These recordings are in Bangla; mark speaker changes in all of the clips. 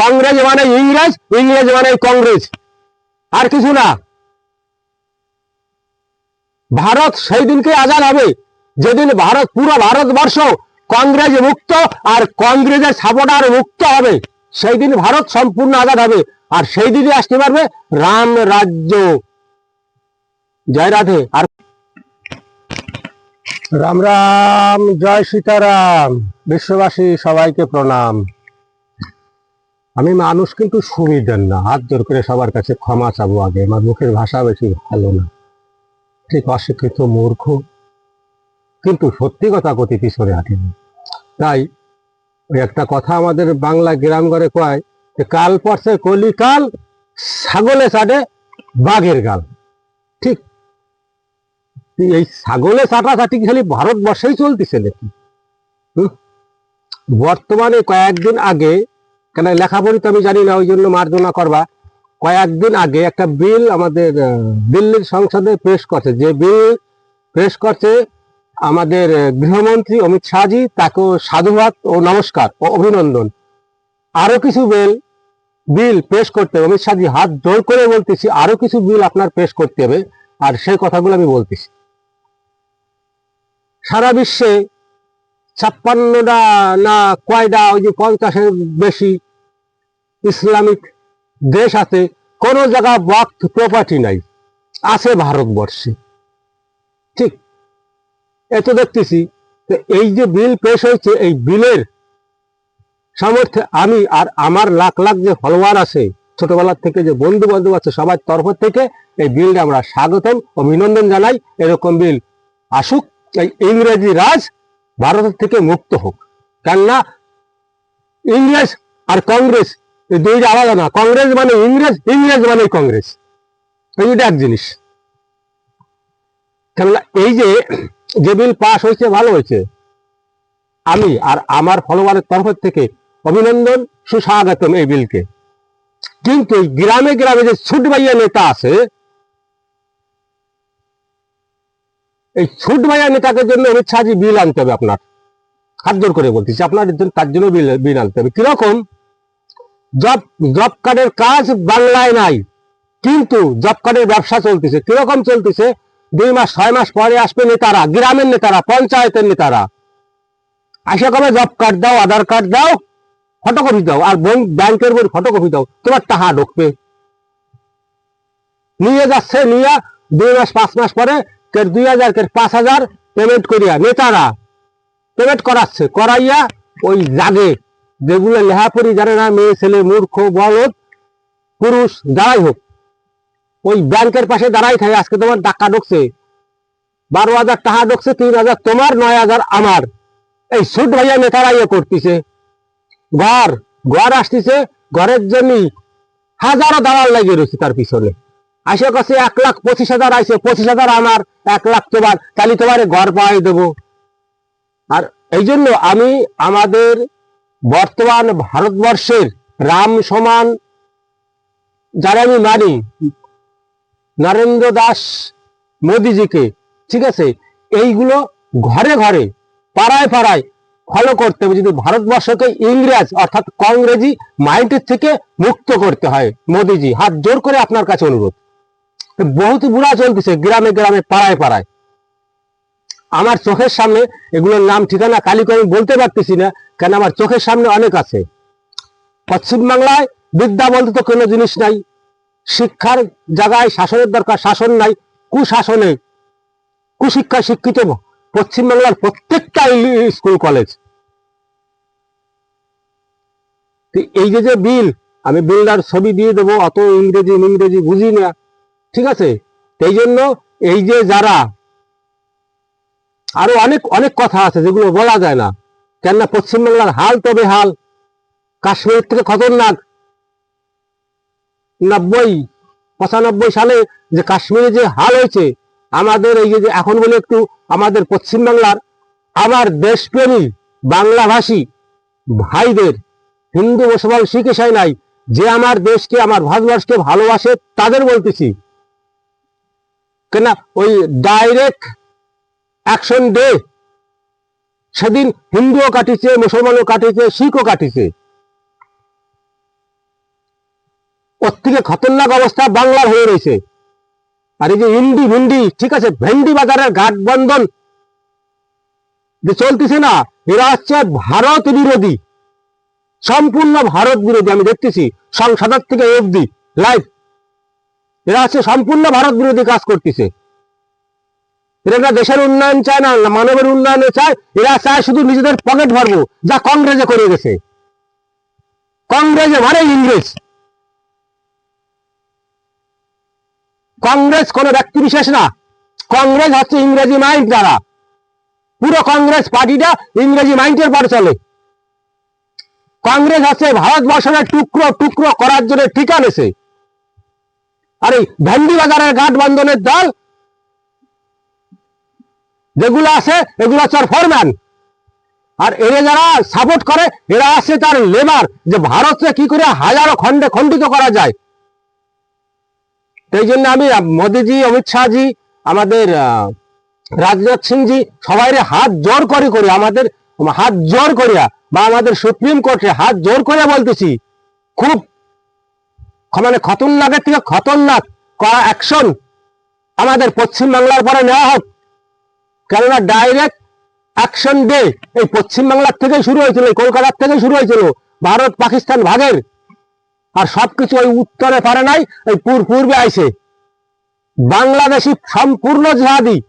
Speaker 1: কংগ্রেস মানে ইংরেজ ইংরেজ মানে কংগ্রেস। আর কিছু না। ভারত সেই দিনকে আজাদ হবে। যেদিন ভারত, পুরো ভারতবর্ষ কংগ্রেস মুক্ত আর কংগ্রেসের সাপোর্টার মুক্ত হবে সেই দিন ভারত সম্পূর্ণ আজাদ হবে। আর সেই দিনই আসতে পারবে রাম রাজ্য। জয় রাধে। আর রাম রাম, জয় সীতারাম। বিশ্ববাসী সবাইকে প্রণাম। আমি মানুষ কিন্তু সুবিধেন না। হাত জোর করে সবার কাছে ক্ষমা চাবো আগে। আমার মুখের ভাষা বেশি ভালো না। ঠিক অশিক্ষিত মূর্খ। কিন্তু সত্যি কথা কতি পিছনে হাঁটেনি তাই একটা কথা আমাদের বাংলা গ্রাম ঘরে কয় যে, কাল পড়ছে কলিকাল ছাগলে চাটে বাঘের গাল। ঠিক। এই ছাগলে চাটাচাটি খালি ভারতবর্ষেই চলতেছে নাকি? বর্তমানে কয়েকদিন আগে কেন লেখাপড়ি তো আমি জানি না, ওই জন্য মার্জনা করবা। কয়েকদিন আগে একটা বিল আমাদের দিল্লির সংসদে পেশ করছে। যে বিল পেশ করছে আমাদের গৃহমন্ত্রী অমিত শাহজি, তাকেও সাধুবাদ ও নমস্কার ও অভিনন্দন। আরও কিছু বিল বিল পেশ করতে হবে। অমিত শাহজি হাত জোর করে বলতেছি, আরও কিছু বিল আপনার পেশ করতে হবে। আর সেই কথাগুলো আমি বলতেছি। সারা বিশ্বে ছাপ্পান্নটা না কয়টা, ওই যে পঞ্চাশের বেশি ইসলামিক দেশ আছে, কোন জায়গা ওয়াক্ত প্রপার্টি নাই। আছে ভারতবর্ষে। ঠিক, এত দেখতেছি এই যে বিল পেশ হয়েছে, এই বিলের সামর্থ্যে আমি আর আমার লাখ লাখ যে ফলোয়ার আছে, ছোটবেলার থেকে যে বন্ধু বান্ধব আছে, সবার তরফ থেকে এই বিলটা আমরা স্বাগতম, অভিনন্দন জানাই। এরকম বিল আসুক, এই ইংরেজি রাজ ভারতের থেকে মুক্ত হোক। কেননা ইংরেজ আর কংগ্রেস এই দুইটা আলাদা না। কংগ্রেস মানে ইংরেজ ইংরেজ মানে কংগ্রেস। এই এক জিনিস। কেননা এই যে যে বিল পাশ হয়েছে, ভালো হয়েছে। আমি আর আমার ফলোয়ারের তরফ থেকে অভিনন্দন, সুস্বাগতম এই বিলকে। কিন্তু গ্রামে গ্রামে যে ছুট ভাইয়া নেতা আছে এই ছুট ভাইয়া নেতাকে জন্য অমিত শাহজি বিল আনতে হবে আপনার। হাত জোর করে বলতেছি, আপনার তার জন্য বিল বিল আনতে হবে। কীরকম? জব জব কার্ডের কাজ বাংলায় নাই, কিন্তু জব কার্ডের ব্যবসা চলতেছে। কীরকম চলতেছে? দুই মাস, ছয় মাস পরে আসবে নেতারা, গ্রামের নেতারা, পঞ্চায়েতের নেতারা। আসে কবে জব কার্ড দাও, আধার কার্ড দাও, ফটোকপি দাও, আর ব্যাংকের বই ফটোকপি দাও, তোমার টাকা ঢুকবে। নিয়ে যাচ্ছে, নিয়ে দুই মাস, পাঁচ মাস পরে কে দুই হাজার কে পাঁচ হাজার পেমেন্ট করিয়া নেতারা পেমেন্ট করাচ্ছে, করাইয়া ওই জাগে যেগুলো লেহাপড়ি জানে না, মেয়ে, ছেলে, মূর্খ, বলদ, পুরুষ, যারাই হোক, ওই ব্যাংকের পাশে দাঁড়াই থাকে, আজকে তোমার টাকা ঢুকছে, বারো হাজার টাকা ঢুকছে, তিন হাজার তোমার, নয় হাজার আমার। এই সুট ভাইয়া নেতারা ইয়ে করতেছে। ঘর ঘর আসতেছে, ঘরের জন্য হাজারো দালাল লাগিয়ে রয়েছে তার পিছনে। আসে কাছে এক লাখ পঁচিশ হাজার আইসে পঁচিশ হাজার আমার এক লাখ তোমার, তাহলে তোমার ঘর পাওয়াই দেবো। আর এই জন্য আমি আমাদের বর্তমান ভারতবর্ষের রাম সমান যারা আমি মানি, নরেন্দ্র দাস মোদিজিকে, ঠিক আছে, এইগুলো ঘরে ঘরে, পাড়ায় পাড়ায় ফলো করতে হবে, যদি ভারতবর্ষকে ইংরেজ অর্থাৎ কংগ্রেজি মাইন্ডের থেকে মুক্ত করতে হয় মোদিজি। হাত জোর করে আপনার কাছে অনুরোধ। বহুত বুড়া চলতেছে, গ্রামে গ্রামে, পাড়ায় পাড়ায়। আমার চোখের সামনে এগুলোর নাম ঠিকানা কালিকে আমি বলতে পারতেছি না, কেন আমার চোখের সামনে অনেক আছে। পশ্চিমবাংলায় বিদ্যা বলতে তো কোনো জিনিস নাই, শিক্ষার জায়গায় শাসনের দরকার, শাসন নাই, কুশাসনে, কুশিক্ষায় শিক্ষিত পশ্চিমবাংলার প্রত্যেকটা স্কুল, কলেজ। এই যে যে বিল, আমি বিলটার ছবি দিয়ে দেবো, অত ইংরেজি ইংরেজি বুঝি না। ঠিক আছে? এই জন্য এই যে যারা, আরও অনেক অনেক কথা আছে যেগুলো বলা যায় না। কেননা পশ্চিমবাংলার হাল তবে হাল। কাশ্মীর থেকে খতরনাক। নব্বই, পঁচানব্বই সালে যে কাশ্মীরে যে হাল হয়েছে, আমাদের এই যে এখন বলে একটু আমাদের পশ্চিমবাংলার আমার দেশপ্রেমী বাংলাভাষী ভাইদের, হিন্দু মুসলমান শিখ নাই, যে আমার দেশকে, আমার ভারতবর্ষকে ভালোবাসে, তাদের বলতেছি। কেন? ওই ডাইরেক্ট অ্যাকশন ডে সেদিন হিন্দুও কাটিছে, মুসলমানও কাটিছে, শিখও কাটিছে। ওর থেকে খতরনাক অবস্থা বাংলার হয়ে রয়েছে। আর এই যে ইন্ডি ভিন্ডি, ঠিক আছে, ভেন্ডি বাজারের ঘাট বন্ধন যে চলতেছে না, এরা হচ্ছে ভারত বিরোধী। সম্পূর্ণ ভারত বিরোধী, আমি দেখতেছি। সংসদের থেকে অবধি লাইভ এরা হচ্ছে সম্পূর্ণ ভারত বিরোধী কাজ করতেছে। এরা দেশের উন্নয়ন চায় না মানবের উন্নয়নে চায়, এরা চায় শুধু নিজেদের পকেট ভরবো, যা কংগ্রেসে করে গেছে। কংগ্রেসে মানে ইংরেজ। কংগ্রেস কোন ব্যক্তি বিশেষ না। কংগ্রেস হচ্ছে ইংরেজি মাইন্ড দ্বারা পুরো কংগ্রেস পার্টিটা ইংরেজি মাইন্ডের পর চলে। কংগ্রেস হচ্ছে ভারতবর্ষের টুকরো টুকরো করার জন্য ঠিকা নেছে আর এই ভেন্ডি বাজারের গাঠ বন্ধনের দল যেগুলো আছে, এগুলো হচ্ছে ফরম্যান আর এরা যারা সাপোর্ট করে, এরা আছে তার লেবার যে ভারতকে কি করে হাজারো খণ্ডে খণ্ডিত করা যায়। সেই জন্য আমি, মোদিজি, অমিত শাহজি, আমাদের রাজনাথ সিংজি সবাই হাত জোর করে করে, আমাদের হাত জোর করিয়া বা আমাদের সুপ্রিম কোর্টে হাত জোর করে বলতেছি, খুব মানে খতরনাকের থেকে খতরনাক। করা অ্যাকশন আমাদের পশ্চিম বাংলার পরে নেওয়া হোক। কেননা ডাইরেক্ট অ্যাকশন ডে এই পশ্চিম বাংলার থেকে শুরু হয়েছিল কলকাতার থেকে শুরু হয়েছিল। ভারত, পাকিস্তান ভাগের। আর সবকিছু ওই উত্তরে পারে নাই, ওই পূর- পূর্বে আইছে। বাংলাদেশি সম্পূর্ণ জিহাদি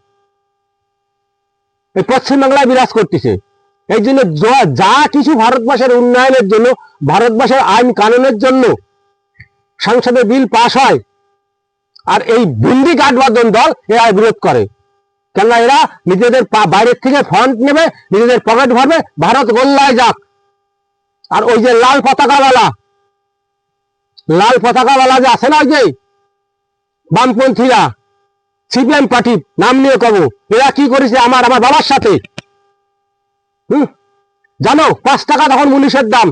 Speaker 1: এই পশ্চিম বাংলায় বিরাজ করতেছে। এই জন্য যা কিছু ভারতবর্ষের উন্নয়নের জন্য, ভারতবর্ষের আইন কানুনের জন্য সংসদে বিল পাশ হয়। আর এই বিন্দি কাঠবর্ধন দল এরা বিরোধ করে। কেননা এরা নিজেদের বাইরের থেকে ফন্ড নেবে, নিজেদের পকেট ভরবে, ভারত গোল্লায় যাক। আর ওই যে লাল পতাকাওয়ালা লাল পতাকাওয়ালা যে আছে না ওই যে বামপন্থীরা, সিপিএম পার্টি, নাম নিয়ে কব, এরা কি করেছে আমার আমার বাবার সাথে? হুম? জানো, পাঁচ টাকা তখন মুনিশের দাম।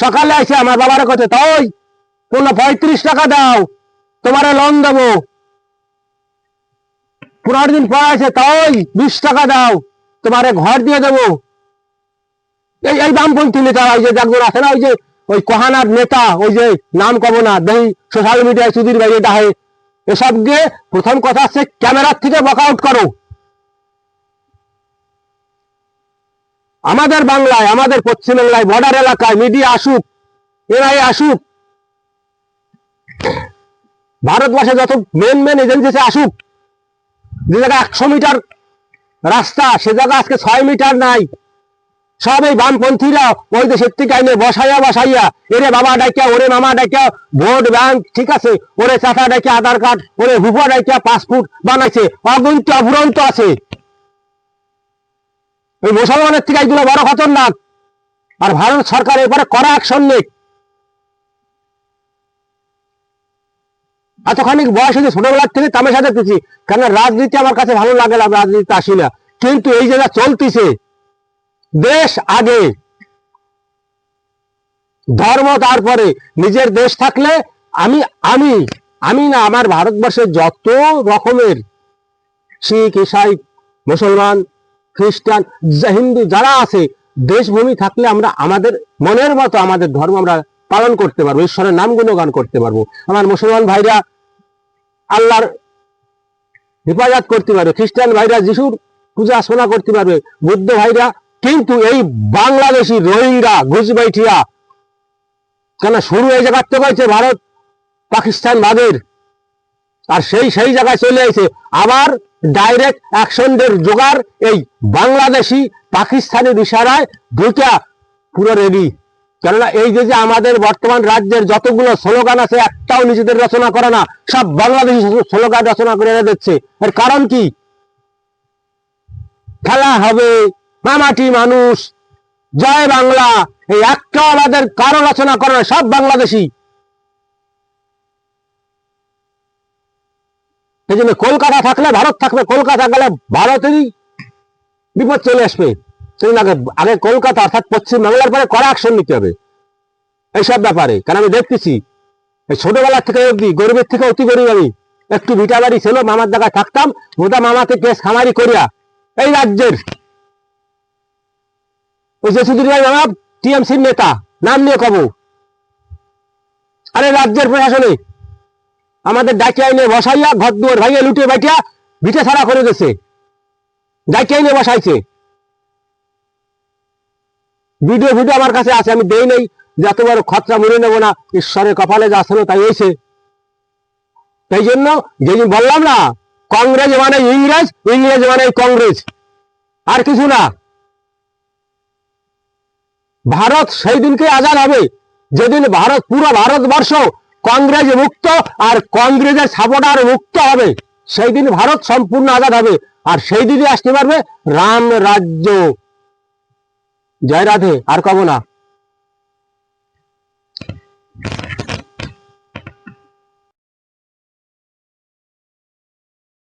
Speaker 1: সকালে আসে আমার বাবার কথা তাই কোনো পঁয়ত্রিশ টাকা দাও, তোমারে লোন দেবো। পনেরো দিন পর আছে তাই বিশ টাকা দাও, তোমারে ঘর দিয়ে দেবো। এই এই বামপন্থী নেতা ওই যে একজন আছে না, ওই যে, ওই কোহানার নেতা, ওই যে নাম কব না, দেই সোশ্যাল মিডিয়ায় সুধীর ভাই ডাহে এসব গিয়ে প্রথম কথা হচ্ছে ক্যামেরার থেকে ওয়াকআউট করো। আমাদের বাংলায়, আমাদের পশ্চিম বাংলায় বর্ডার এলাকায় মিডিয়া আসুক এরাই আসুক ভারতবর্ষে যত মেন মেন এজেন্সি আসুক, যে জায়গায় একশো মিটার রাস্তা, সে জায়গা আজকে ছয় মিটার নাই। সব এই বামপন্থীরা ওই দেশের থেকে বসাইয়া বসাইয়া, এরে বাবা ডাইকা, ওরে মামা ডাইকা, ভোট ব্যাংক, ঠিক আছে? ওরে চাচা ডাইকা, আধার কার্ড, ওরে হুপা ডাইকা, পাসপোর্ট বানাইছে অগন্ত অফুরন্ত আছে। ওই মুসলমানের থেকে এগুলো বড় খতরনাক। আর ভারত সরকার এরপরে করা অ্যাকশন নেই এতখানি বয়স হয়েছে ছোটবেলার থেকে তামেশা দেখতেছি। কেন রাজনীতি আমার কাছে ভালো লাগে না আমি রাজনীতিতে আসি না। কিন্তু এই যে চলতিছে। দেশ আগে। ধর্ম তারপরে। নিজের দেশ থাকলে আমি আমি আমি না, আমার ভারতবর্ষের যত রকমের শিখ, ইসাই, মুসলমান, খ্রিস্টান হিন্দু যারা আছে, দেশভূমি থাকলে আমরা আমাদের মনের মতো আমাদের ধর্ম আমরা পালন করতে পারব, ঈশ্বরের নাম গুণগান করতে পারব। আমার মুসলমান ভাইরা আল্লাহর হেফাজত করতে পারবে, খ্রিস্টান ভাইরা যিশুর পূজা আর্চনা করতে পারবে, বুদ্ধ ভাইরা, কিন্তু এই বাংলাদেশি রোহিঙ্গা ঘুষবাইঠিয়া, কেন শুরু এই জায়গার থেকে হয়েছে ভারত, পাকিস্তান ভাগের আর সেই সেই জায়গায় চলে এসে আবার ডাইরেক্ট অ্যাকশনদের জোগাড় এই বাংলাদেশি পাকিস্তানের ইশারায় দুইটা পুরো রেডি কেননা এই যে যে আমাদের বর্তমান রাজ্যের যতগুলো স্লোগান আছে, একটাও নিজেদের রচনা করে না, সব বাংলাদেশি স্লোগান রচনা করে এনে দিচ্ছে। এর কারণ কি? খেলা হবে, মামাটি মানুষ, জয় বাংলা, এই একটাও আমাদের কারও রচনা করে না, সব বাংলাদেশি। এই জন্য কলকাতা থাকলে, ভারত থাকবে, কলকাতা গেলে ভারতেরই বিপদ চলে আসবে। সেদিন আগে আগে কলকাতা অর্থাৎ পশ্চিম বাংলার পরে কড়া অ্যাকশন নিতে হবে। এইসব ব্যাপারে। কারণ আমি দেখতেছি, এই ছোটবেলার থেকে অব্দি গরিবের থেকে অতি গরিব আমি। একটু ভিটা বাড়ি ছিল, মামার জায়গায় থাকতাম মোটা মামাকে কেস খামারি করিয়া এই রাজ্যের ওই যে সুধীর ভাই মামা টিএমসির নেতা, নাম নিয়ে কব। আরে রাজ্যের প্রশাসনে আমাদের ডাকিয়ে এনে বসাইয়া ঘর দুয়ার ভাইয়া লুটে বাইটিয়া ভিটে ছাড়া করে গেছে ডাকিয়ে এনে বসাইছে। ভিডিও ভিডিও আমার কাছে আছে, আমি দেই নেই, যে এত বড় খতরা মরে নেব না, ঈশ্বরের কপালে যা ছিল তাই হয়েছে। তাই জন্য যেদিন বললাম না, কংগ্রেস মানে ইংরেজ ইংরেজ মানে কংগ্রেস, আর কিছু না। ভারত সেই দিনকে আজাদ হবে, যেদিন ভারত, পুরো ভারতবর্ষ কংগ্রেস মুক্ত আর কংগ্রেসের সাপোর্টার মুক্ত হবে সেই দিন ভারত সম্পূর্ণ আজাদ হবে, আর সেই দিনই আসতে পারবে রাম রাজ্য। জয় রাধে আর কব না